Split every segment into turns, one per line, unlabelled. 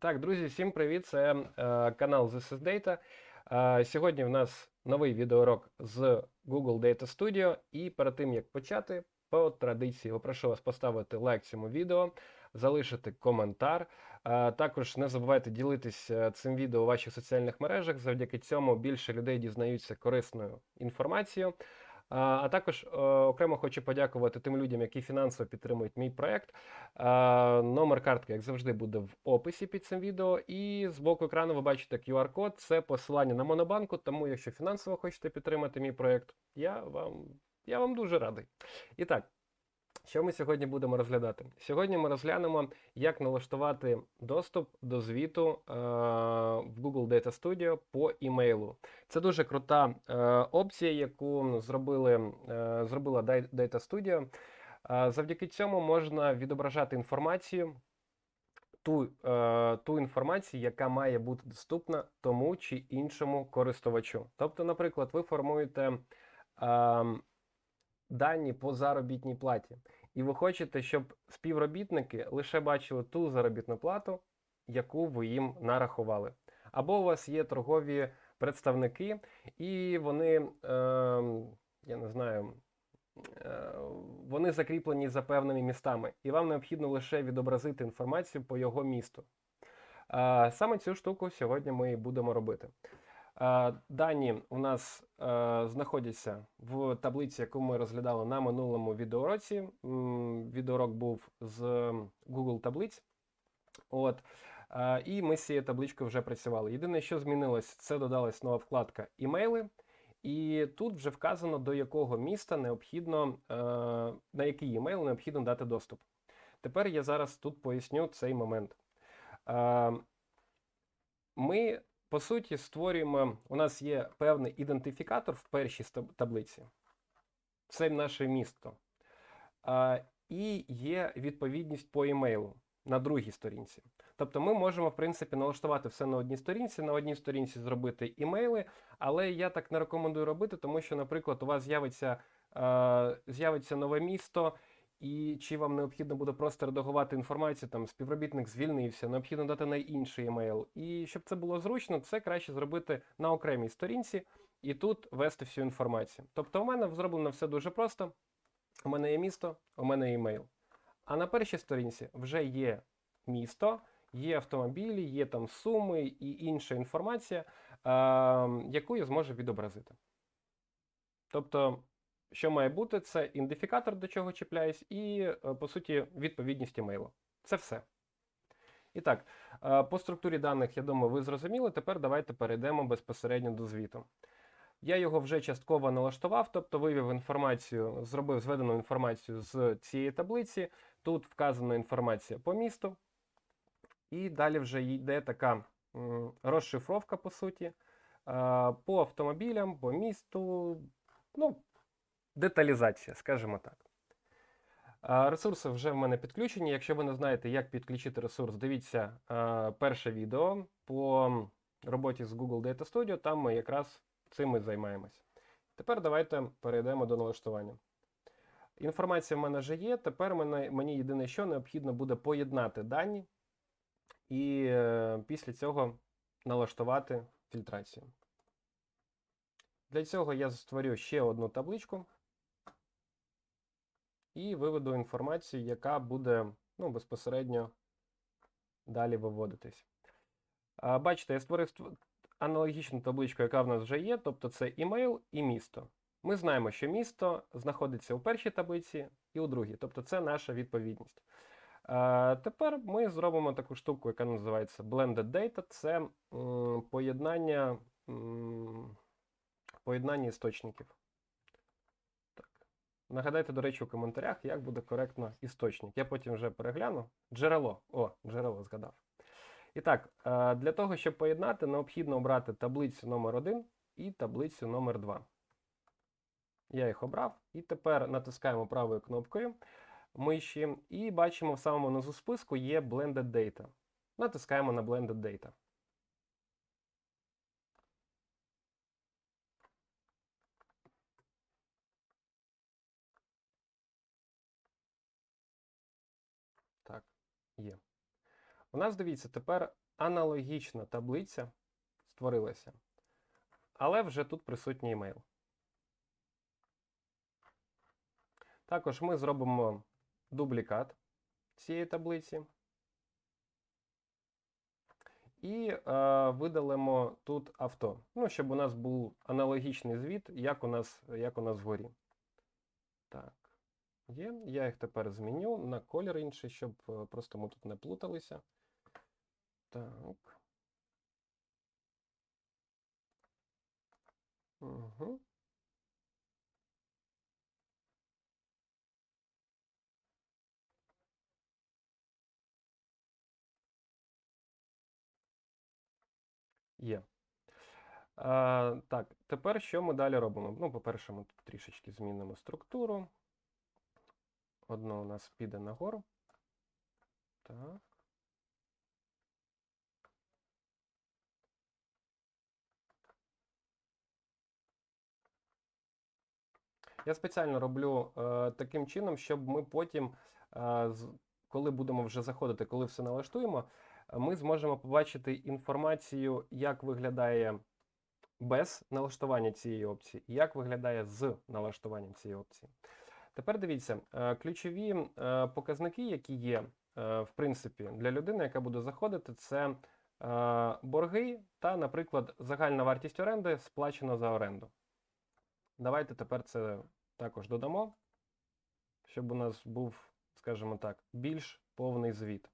Так, друзі, всім привіт! Це е, канал This is Data. Е, сьогодні в нас новий відеоурок з Google Data Studio. І перед тим як почати, по традиції попрошу вас поставити лайк цьому відео, залишити коментар. Е, також не забувайте ділитись е, цим відео у ваших соціальних мережах. Завдяки цьому більше людей дізнаються корисною інформацією. А також е, окремо хочу подякувати тим людям, які фінансово підтримують мій проект. Е, Номер картки, як завжди, буде в описі під цим відео. І з боку екрану ви бачите QR-код. Це посилання на Монобанку. Тому, якщо фінансово хочете підтримати мій проект, я вам, я вам дуже радий. І так. Що ми сьогодні будемо розглядати? Сьогодні ми розглянемо, як налаштувати доступ до звіту е, в Google Data Studio по імейлу. Це дуже крута е, опція, яку зробили, е, зробила Data Studio. Е, завдяки цьому можна відображати інформацію, ту, е, ту інформацію, яка має бути доступна тому чи іншому користувачу. Тобто, наприклад, ви формуєте. Е, дані по заробітній платі. І ви хочете, щоб співробітники лише бачили ту заробітну плату, яку ви їм нарахували. Або у вас є торгові представники, і вони, е, я не знаю, е, вони закріплені за певними містами, і вам необхідно лише відобразити інформацію по його місту. Е, саме цю штуку сьогодні ми і будемо робити. Дані у нас е, знаходяться в таблиці, яку ми розглядали на минулому відеоуроці. М, Відеоурок був з Google таблиць. От. Е, І ми з цією табличкою вже працювали. Єдине, що змінилось, це додалась нова вкладка імейли. І тут вже вказано, до якого міста необхідно, е, на який імейл необхідно дати доступ. Тепер я зараз тут поясню цей момент. Ми по суті, створюємо, у нас є певний ідентифікатор в першій таблиці. Це наше місто. А, і є відповідність по імейлу на другій сторінці. Тобто ми можемо, в принципі, налаштувати все на одній сторінці, на одній сторінці зробити імейли, але я так не рекомендую робити, тому що, наприклад, у вас з'явиться нове місто, і чи вам необхідно буде просто редагувати інформацію, там співробітник звільнився, необхідно дати на інший емейл. І щоб це було зручно, це краще зробити на окремій сторінці і тут ввести всю інформацію. Тобто, у мене зроблено все дуже просто. У мене є місто, у мене є емейл. А на першій сторінці вже є місто, є автомобілі, є там суми і інша інформація, е, яку я зможу відобразити. Тобто, що має бути, це ідентифікатор, до чого чіпляюсь, і, е, по суті, відповідність емейлу. Це все. І так, е, по структурі даних, я думаю, ви зрозуміли. Тепер давайте перейдемо безпосередньо до звіту. Я його вже частково налаштував, тобто вивів інформацію, зробив зведену інформацію з цієї таблиці. Тут вказана інформація по місту. І далі вже йде така розшифровка, по суті, е, по автомобілям, по місту. Ну, деталізація, скажімо так. Ресурси вже в мене підключені. Якщо ви не знаєте, як підключити ресурс, дивіться перше відео по роботі з Google Data Studio, там ми якраз цим і займаємось. Тепер давайте перейдемо до налаштування. Інформація в мене вже є. Тепер мені єдине, що необхідно буде поєднати дані і е, після цього налаштувати фільтрацію. Для цього я створю ще одну табличку і виведу інформацію, яка буде ну, безпосередньо далі виводитись. А, Бачите, я створив аналогічну табличку, яка в нас вже є, тобто це імейл і місто. Ми знаємо, що місто знаходиться у першій таблиці і у другій, тобто це наша відповідність. А, Тепер ми зробимо таку штуку, яка називається Blended Data. Це м, поєднання, м, поєднання істочників. Нагадайте, до речі, у коментарях, як буде коректно істочник. Я потім вже перегляну. Джерело. О, джерело згадав. І так, е, для того, щоб поєднати, необхідно обрати таблицю номер 1 і таблицю номер 2 Я їх обрав. І тепер натискаємо правою кнопкою миші і бачимо в самому низу списку є Blended Data. Натискаємо на Blended Data. Є. У нас, дивіться, тепер аналогічна таблиця створилася, але вже тут присутній емейл. Також ми зробимо дублікат цієї таблиці. І е, видалимо тут авто. Ну, щоб у нас був аналогічний звіт, як у нас, як у нас вгорі. Так, є. Я їх тепер зміню на колір інший, щоб е, просто ми тут не плуталися. Так. Угу. Є. А, так, тепер що ми далі робимо? Ну, по-перше, ми тут трішечки змінимо структуру. Одно у нас піде нагору. Так. Я спеціально роблю е, таким чином, щоб ми потім, е, коли будемо вже заходити, коли все налаштуємо, ми зможемо побачити інформацію, як виглядає без налаштування цієї опції, і як виглядає з налаштуванням цієї опції. Тепер дивіться, е, ключові е, показники, які є, е, в принципі, для людини, яка буде заходити, це борги та, наприклад, загальна вартість оренди сплачена за оренду. Давайте тепер це також додамо, щоб у нас був, скажімо так, більш повний звіт.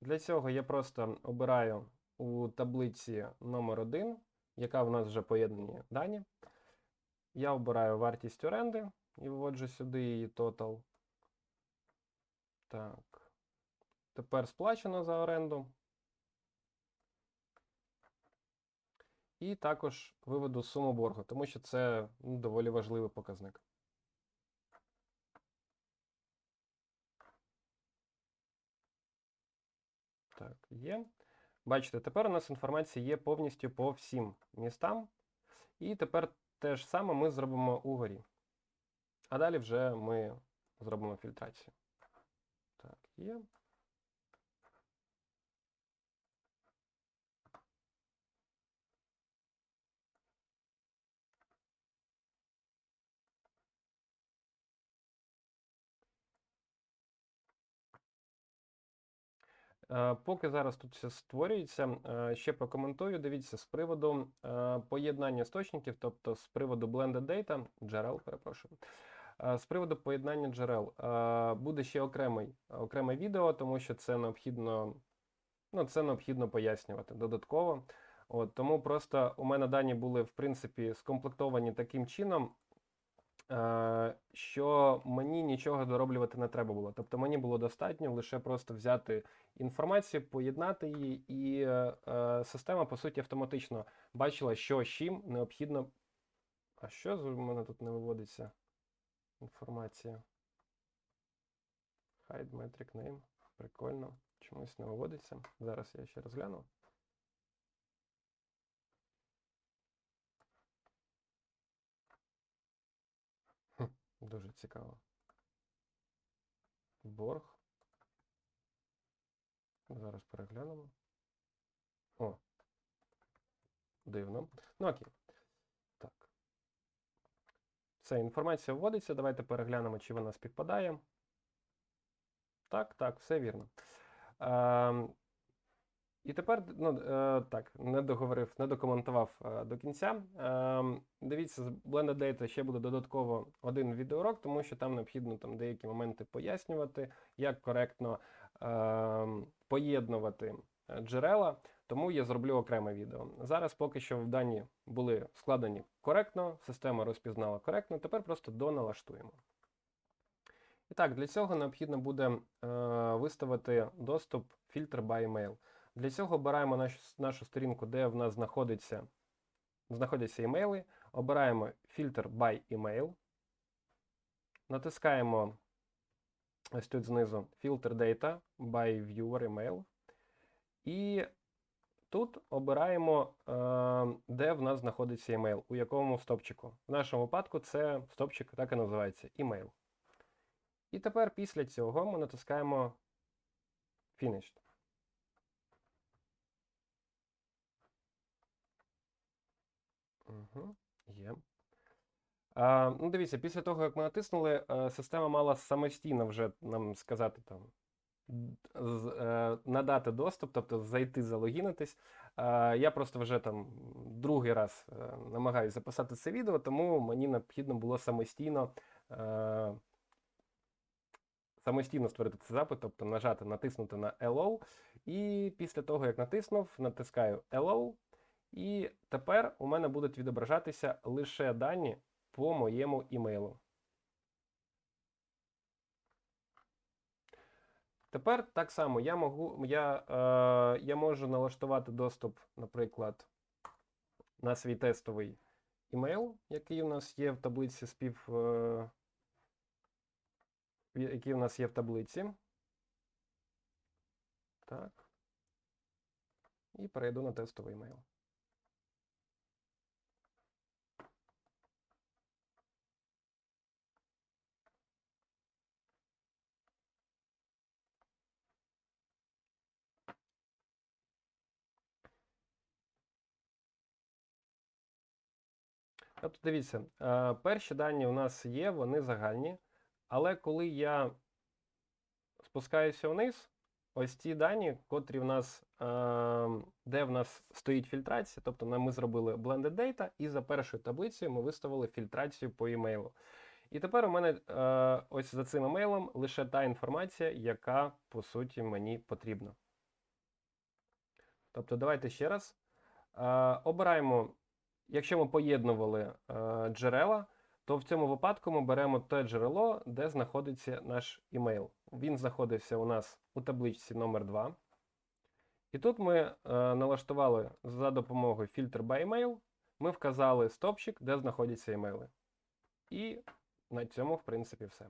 Для цього я просто обираю у таблиці номер 1 яка в нас вже поєднані дані. Я обираю вартість оренди і виводжу сюди її total. Так. Тепер сплачено за оренду. І також виведу суму боргу, тому що це ну, доволі важливий показник. Так, є. Бачите, тепер у нас інформація є повністю по всім містам. І тепер те ж саме ми зробимо угорі. А далі вже ми зробимо фільтрацію. Так, є. Е, Поки зараз тут все створюється, е, ще прокоментую. Дивіться, з приводу е, поєднання істочників, тобто з приводу blended data, джерел, перепрошую. Е, З приводу поєднання джерел е, буде ще окремий, окреме відео, тому що це необхідно, ну, це необхідно пояснювати додатково. От, Тому просто у мене дані були, в принципі, скомплектовані таким чином, е, що мені нічого дороблювати не треба було. Тобто мені було достатньо лише просто взяти інформацію, поєднати її, і е, е, система, по суті, автоматично бачила, що з чим необхідно. А що з мене тут не виводиться інформація? Hide metric name. Прикольно. Чомусь не виводиться. Зараз я ще розгляну. Дуже цікаво. Борг. Зараз переглянемо. О. Дивно. Ну окей. Так. Все, інформація вводиться. Давайте переглянемо, чи вона співпадає. Так, так, все вірно. Ем, і тепер, ну, е, так, не договорив, не докоментував е, до кінця. Ем, дивіться, з Blended Data ще буде додатково один відеоурок, тому що там необхідно там деякі моменти пояснювати, як коректно поєднувати е, джерела, тому я зроблю окреме відео. Зараз поки що дані були складені коректно, система розпізнала коректно, тепер просто доналаштуємо. І так, для цього необхідно буде е, виставити доступ фільтр by email. Для цього обираємо нашу, нашу сторінку, де в нас знаходиться, знаходяться імейли, обираємо фільтр by email, натискаємо ось тут знизу Filter Data by Viewer Email. І тут обираємо, е, де в нас знаходиться email, у якому стопчику. В нашому випадку це стопчик так і називається email. І тепер після цього ми натискаємо Finished. Угу, є. А, ну, дивіться, після того, як ми натиснули, е, система мала самостійно вже нам сказати там е, надати доступ, тобто зайти, залогінитись. Я просто вже там другий раз е, намагаюся записати це відео, тому мені необхідно було самостійно, самостійно створити цей запит, тобто нажати, натиснути на Allow. І після того, як натиснув, натискаю Allow. І тепер у мене будуть відображатися лише дані по моєму імейлу. Тепер так само я можу, я, е, я можу налаштувати доступ, наприклад, на свій тестовий імейл, який у нас є в таблиці спів, е, який у нас є в таблиці. Так. І перейду на тестовий імейл. Тобто, дивіться, е, перші дані у нас є, вони загальні, але коли я спускаюся вниз, ось ці дані, котрі в нас, е, де в нас стоїть фільтрація, тобто ми зробили blended data, і за першою таблицею ми виставили фільтрацію по імейлу. І тепер у мене е, ось за цим імейлом лише та інформація, яка по суті мені потрібна. Тобто, давайте ще раз. Обираємо, якщо ми поєднували е, джерела, то в цьому випадку ми беремо те джерело, де знаходиться наш імейл. Він знаходився у нас у табличці номер 2. І тут ми е, налаштували за допомогою фільтр by email, ми вказали стопчик, де знаходяться імейли. І на цьому, в принципі, все.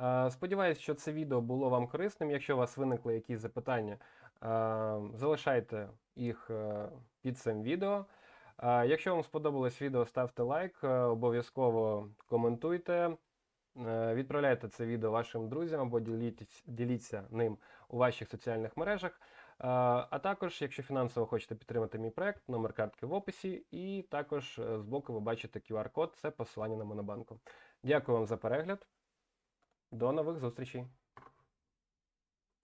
Е, Сподіваюсь, що це відео було вам корисним. Якщо у вас виникли якісь запитання, залишайте їх під цим відео. Якщо вам сподобалось відео, ставте лайк, е, обов'язково коментуйте, е, відправляйте це відео вашим друзям або діліть- діліться ним у ваших соціальних мережах. Е, А також, якщо фінансово хочете підтримати мій проект, номер картки в описі, і також збоку ви бачите QR-код, це посилання на Монобанку. Дякую вам за перегляд. До нових зустрічей!